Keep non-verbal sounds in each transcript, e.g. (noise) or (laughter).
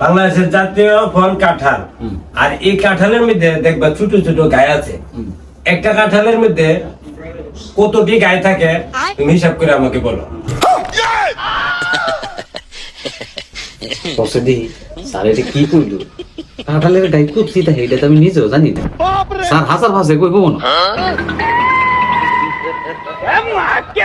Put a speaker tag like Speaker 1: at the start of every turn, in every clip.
Speaker 1: বাংলাদেশের জাতীয় ফল কাঁঠাল। আর এই কাঁঠালের মধ্যে দেখবা ছোট ছোট গায়ে আছে। একটা কাঁঠালের মধ্যে কতটি গায়ে থাকে তুমি হিসাব করে আমাকে বলো।
Speaker 2: বসে দি স্যার এটা কি কইলো? কাঁঠালের গাই খুব সিধা এটা তো আমি নিজেও জানি না। স্যার হাজার ভাষায় কইব না?
Speaker 3: কি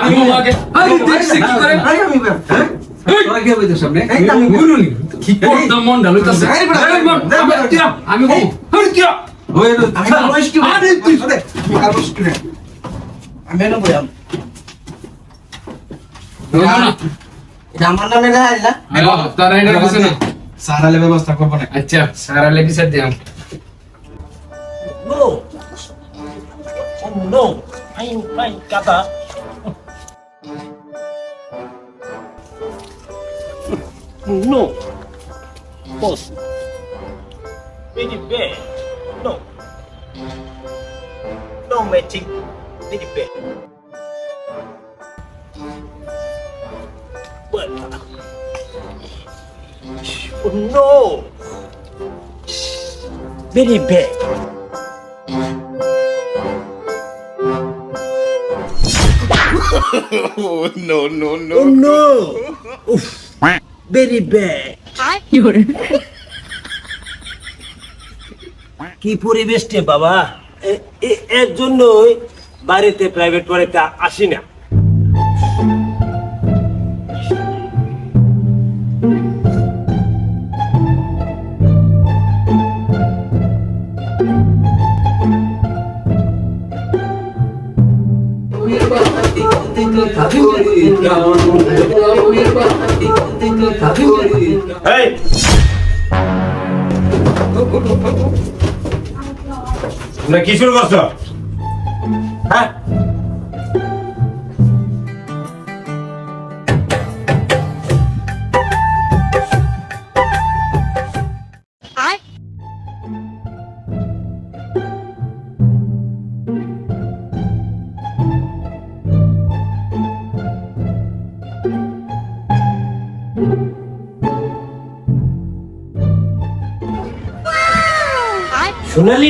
Speaker 3: আমি তোমাকে আরে দেখছে কি করে
Speaker 2: তোরা কি হইতো সামনে
Speaker 3: কি করতাম মন ডালো তাছে আমি বল আরে কি আরে তুই তারা এটা কিছু না
Speaker 4: সারালে ব্যবস্থা করব না
Speaker 3: আচ্ছা সারা লেগে স্যার দিলাম
Speaker 1: No. Oh no. Ay, ay, kata. No. Boss. Very bad. No. No matching. Very bad. Oh no. Very bad. Oh no! Oof. Very bad. কি পরিবেশ রে বাবা এর জন্যই বাড়িতে প্রাইভেট পড়াইতে আসি না তোমরা কি শুরু করছ? হ্যাঁ?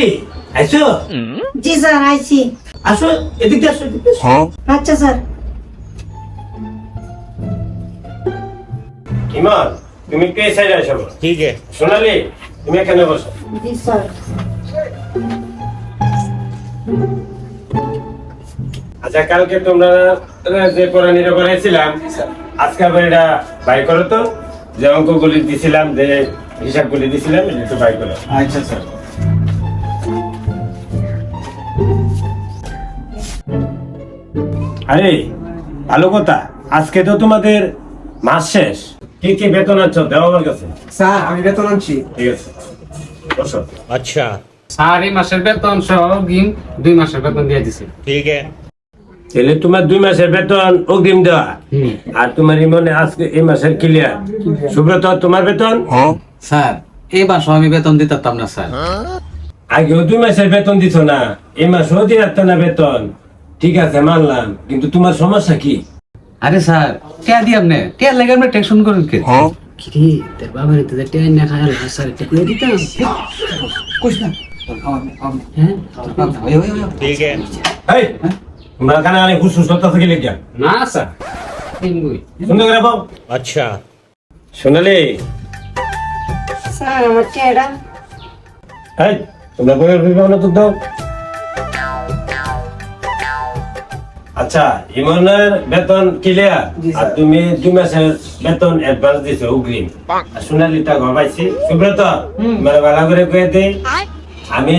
Speaker 1: সোনালি আইসো?
Speaker 5: জি স্যার আইছি।
Speaker 1: আসো এদিক আসো এদিক
Speaker 5: আচ্ছা স্যার।
Speaker 1: ইমান তুমি কে সাইডে আসো ঠিক আছে সোনালি তুমি এখানে বসো।
Speaker 5: জি স্যার।
Speaker 1: আচ্ছা কালকে তোমরা যে কোরআনিটা করাইছিলাম আজকে আবার এটা বাই করো তো? যে অঙ্কগুলি দিছিলাম যে হিসাবগুলি দিছিলাম এটা একটু বাই করো।
Speaker 4: আচ্ছা স্যার।
Speaker 1: আরে ভালো কথা। আজকে তো তোমাদের মাস শেষ। কি কি বেতন আছো দেওয়া আমার কাছে।
Speaker 4: স্যার আমি বেতন আনছি।
Speaker 1: ঠিক আছে। বসো।
Speaker 3: স্যার এই মাসের বেতন সহ অগ্রিম দুই মাসের বেতন দিয়ে দিছে।
Speaker 1: তাহলে তোমার দুই মাসের বেতন অগ্রিম দেওয়া। আর তোমার মনে আজকে এই মাসের ক্লিয়ার সুব্রত তোমার বেতন?
Speaker 2: স্যার এই মাসও আমি বেতন দিতাম না স্যার।
Speaker 1: আগেও দুই মাসের বেতন দিত না। এই মাসও দিতে না বেতন। ঠিক আছে মানলাম। কিন্তু তোমার সমস্যা কি?
Speaker 2: আরে স্যার কে দিই আপনি? কে লাগে আপনি টেনশন করেন কে?
Speaker 3: কিরে তোর বাবার তো ট্রেন না খায় হাসার টিপলে দিতাম।
Speaker 2: কইস না। খাওয়ান খাওয়ান
Speaker 3: হ্যাঁ?
Speaker 2: ওই ওই ওই।
Speaker 1: এই তোমরা কানে আনে হুসুস করতে গেলে কি
Speaker 3: না স্যার।
Speaker 1: করে আচ্ছা। সোনালি।
Speaker 5: স্যার আমার চেহারা।
Speaker 1: এই তোমরা দাও। আচ্ছা ইমনের বেতন ক্লিয়ার আর তুমি দুই মাসের বেতন অ্যাডভান্স দিছো অগ্রিম। আর সোনালিটা ঘর পাইছি। সুব্রত মানে ভালো করে কয়ে দে। আমি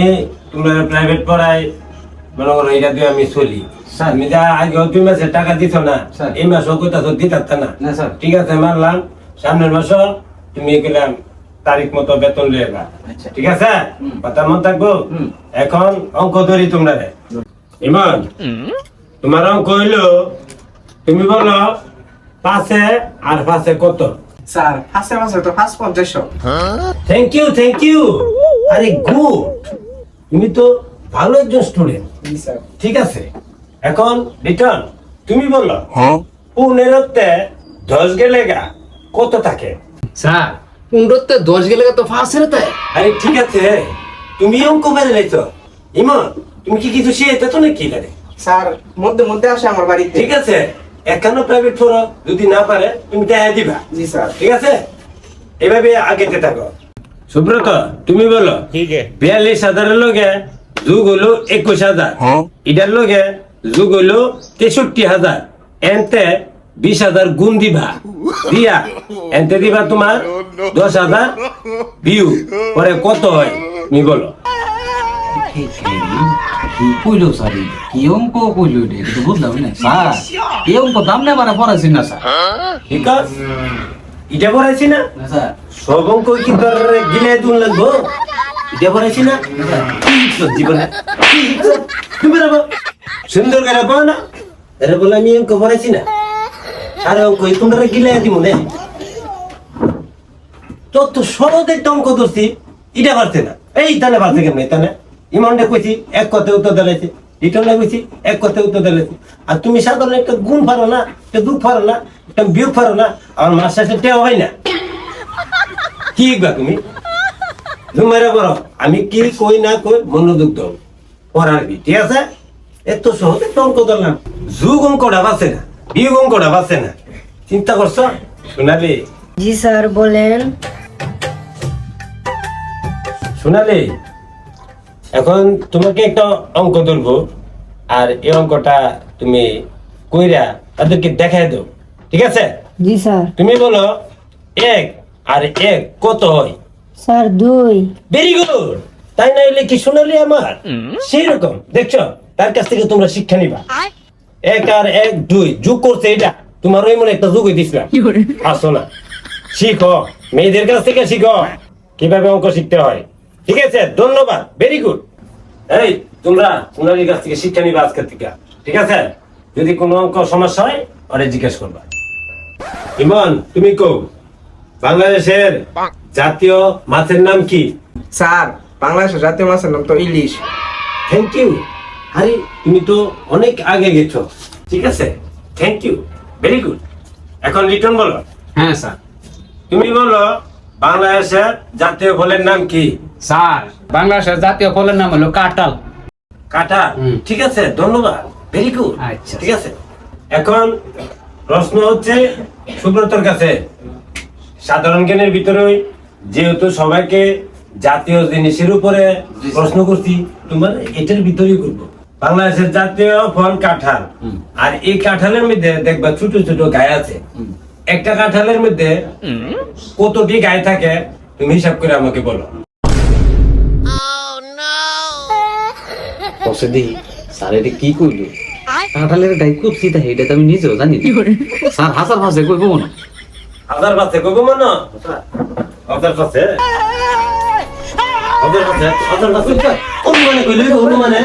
Speaker 1: তোমরা প্রাইভেট পড়াই মনে করো এটা দিয়ে আমি চলি।
Speaker 2: স্যার।
Speaker 1: তুমি যা আগে দুই মাসের টাকা দিছ না। এই মাসও কইতাছ দিতে না।
Speaker 2: না স্যার।
Speaker 1: ঠিক আছে মানলাম। সামনের মাসও তুমি গেলাম তারিখ মতো বেতন লিয়ে।
Speaker 2: আচ্ছা।
Speaker 1: ঠিক আছে? কথা মন থাকব? এখন অঙ্ক ধরি তোমরা। ইমন। তোমার অঙ্ক হইল তুমি বলো পাশে আর পাশে কত?
Speaker 4: স্যার হাসে মাসে তো পাঁচ পঞ্চাশশো।
Speaker 1: থ্যাংক ইউ থ্যাংক ইউ আরে গুড তুমি তো ভালো একজন স্টুডেন্ট ঠিক আছে। এখন রিটার্ন তুমি বলো পনেরোতে দশ গেলে গা কত থাকে?
Speaker 3: স্যার পনেরোতে দশ গেলে তো ফার্স্ট রে তাই
Speaker 1: আরে ঠিক আছে তুমি অঙ্ক বেড়ে লাইছো ইমন তুমি কি কিছু শিখাইতে তো নাকি লাগে
Speaker 4: স্যার মধ্যে মধ্যে আসে আমার বাড়িতে।
Speaker 1: ঠিক আছে একান্ন প্রাইভেট পড়ো যদি না পারে তুমি দেখা দিবা।
Speaker 4: জি স্যার।
Speaker 1: ঠিক আছে? এভাবে আগেতে থাকো। সুব্রত তুমি বলো বিয়াল্লিশ হাজারের লগে যুগ হলো একুশ হাজার। এটার লগে যুগ হলো তেষট্টি হাজার। এনতে বিশ হাজার গুণ দিবা। দিয়া। এনতে দিবা তোমার দশ হাজার বিউ পরে কত হয় তুমি বলো।
Speaker 2: কি কইলো স্যার কি অঙ্ক কইলো এটা তো বুঝলাম না স্যার এই অঙ্ক দাম নেই মানে পড়াইছি না স্যার
Speaker 1: ঠিক আছে পড়াইছি না
Speaker 2: না স্যার
Speaker 1: সব অঙ্ক কি তোর গিলে দুন লাগবো এটা পড়াইছি না জীবনে তুমি। সুন্দর করে পাও না বলে আমি অঙ্ক পড়াইছি না আরে অঙ্ক তোমরা গিলে দিব না তো একটা অঙ্ক ধরছি এটা পারছে না এই তানে পারছে কেমন তানে ইমানটা কইছি এক কথায় উত্তর দিলাইছে রিটার্নটা কইছি এক কথায় উত্তর দিলাইছে আর তুমি সাধারণ একটা গুণ পারো না একটা দুঃখ পারো না একটা বিয়োগ পারো না আমার মাস শেষে টেও হয় না। কি বা তুমি? তোমার বড় আমি কি কই না কই মনোযোগ দাও। পড়ার কি ঠিক আছে? এত সহজে অঙ্ক ধরলাম। যুগ অঙ্কটা বাঁচে না বিয়োগ অঙ্কটা বাঁচে না। চিন্তা করছ? সোনালি?
Speaker 5: জি স্যার বলেন।
Speaker 1: সোনালি? এখন তোমাকে একটা অঙ্ক ধরবো আর এই অঙ্কটা তুমি কইরা তাদেরকে দেখাই দাও ঠিক আছে?
Speaker 5: জি স্যার।
Speaker 1: তুমি বলো এক আর এক কত হয়?
Speaker 5: স্যার দুই।
Speaker 1: ভেরি গুড তাই না হইলে কি শোনালি আমার? সেই রকম দেখছ? তার কাছ থেকে তোমরা শিক্ষা নিবা। এক আর এক দুই যোগ করছে এটা। তোমার ওই মনে একটা যোগ দিছিলাম আসো না। শিখো। মেয়েদের কাছ থেকে শিখো। কীভাবে অঙ্ক শিখতে হয়? ঠিক আছে ধন্যবাদ ভেরি গুড এই তোমরা সোনালির কাছ থেকে শিক্ষা নিবা আজকের থেকে ঠিক আছে? যদি কোনো অঙ্ক সমস্যা হয় ওরে জিজ্ঞেস করবা। ইমন তুমি কো বাংলাদেশের জাতীয় মাছের নাম কি?
Speaker 4: স্যার বাংলাদেশের জাতীয় মাছের নাম তো ইলিশ।
Speaker 1: থ্যাংক ইউ আরে তুমি তো অনেক আগে গেছো ঠিক আছে? থ্যাংক ইউ ভেরি গুড এখন রিটার্ন বলো।
Speaker 3: হ্যাঁ স্যার।
Speaker 1: তুমি বলো বাংলাদেশের জাতীয় ফলের নাম কি?
Speaker 3: স্যার বাংলাদেশের জাতীয় ফলের নাম হলো কাঁঠাল।
Speaker 1: কাঁটা
Speaker 3: হুম।
Speaker 1: ঠিক আছে ধন্যবাদ। ভেরি গুড
Speaker 3: আচ্ছা।
Speaker 1: ঠিক আছে। এখন প্রশ্ন হচ্ছে সুব্রতর কাছে সাধারণ জ্ঞানের ভিতরে যেহেতু সবাইকে জাতীয় জিনিসের উপরে প্রশ্ন করছি তোমার এটার ভিতরেই করব। বাংলাদেশের জাতীয় ফল কাঁঠাল। আর এই কাঁঠালের মধ্যে দেখবা ছোট ছোট গায়ে আছে। একটা কাঁঠালের মধ্যে কতটি গায়ে থাকে তুমি হিসাব করে আমাকে বলো।
Speaker 2: বসে দেখি স্যার এটা কি কইলো? কাঁঠালের ডাই খুব সিধা এটা তো আমি নিজেও জানি স্যার হাসার ভাষায় কইবো না
Speaker 1: হাজার পাশে কইব মনে? হাজার পাশে হাজার পাশে হাজার পাশে অনুমানে কইলে অনুমানে?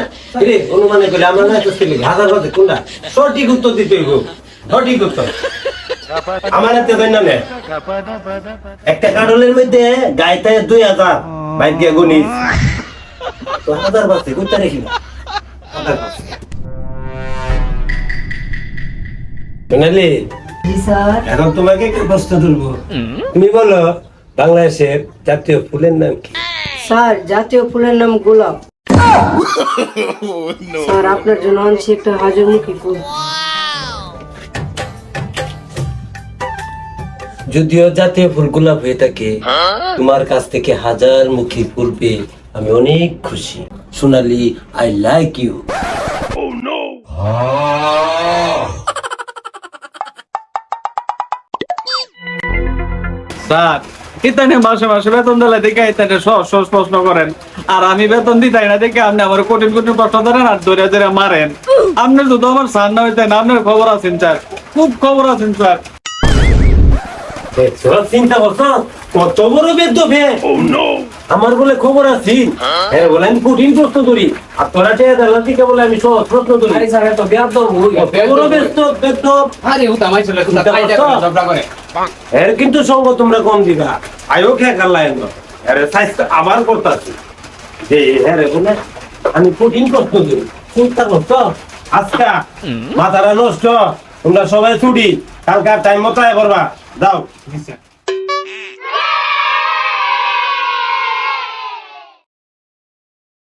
Speaker 1: রে অনুমানে কইলে আমরা না তো হাজার পাশে কোনটা? সঠিক উত্তর দিতে হইব। সঠিক উত্তর। আমার হাতে দেন না নে। একটা কারণের মধ্যে গাইতে দুই হাজার বাইক দিয়ে গুনিস। হাজার পাশে কোনটা রেখি হাজার পাশে শুনালি
Speaker 5: স্যার।
Speaker 1: এখন তোমাকে একটা প্রশ্ন তুলবো। তুমি বলো বাংলাদেশের জাতীয় ফুলের নাম কি?
Speaker 5: স্যার জাতীয় ফুলের নাম গোলাপ। (laughs) স্যার আপনার জন্য আনছি একটা হাজারমুখী ফুল।
Speaker 1: যদিও জাতীয় ফুল গোলাপ হয়ে থাকে তোমার কাছ থেকে হাজার মুখী ফুল পেয়ে আমি অনেক খুশি। Sonali I like you
Speaker 6: sir ইতানে মাসে মাসে বেতন দিলে দেখে ইতানে সহজ সহজ প্রশ্ন করেন। আর আমি বেতন দিতাই না দেখে আপনি আমার কঠিন কঠিন প্রশ্ন ধরেন আর ধরে ধরে মারেন। আপনি যদি আমার স্যার না হইতেন আপনার খবর আছেন স্যার। খুব খবর আছেন স্যার।
Speaker 1: চিন্তা করছ? কত বড় বেদ্য ভে আমার বলে খবর আছি। হ্যাঁ বলে আমি কঠিন প্রশ্ন করি। আর তোরা চেয়ে দিকে বলে আমি সহজ প্রশ্ন করি।
Speaker 3: আরে স্যার এত বেয়াদ দর
Speaker 1: বড় ব্যস্ত বেদ্য
Speaker 3: আরে ও তামাই চলে তো
Speaker 1: চিন্তা
Speaker 3: কাইটা
Speaker 1: করছ?
Speaker 3: ঝগড়া করে।
Speaker 1: এর কিন্তু সঙ্গ তোমরা কম দিবা। আয়ো খেয়ে এর সাইজ আবার করতেছি। যে হ্যাঁ রে বলে আমি কঠিন প্রশ্ন করি। চিন্তা করছ? আজকা মাথাটা নষ্ট। তোমরা সবাই ছুটি। কালকার টাইম মতো আয় করবা। Dá licença.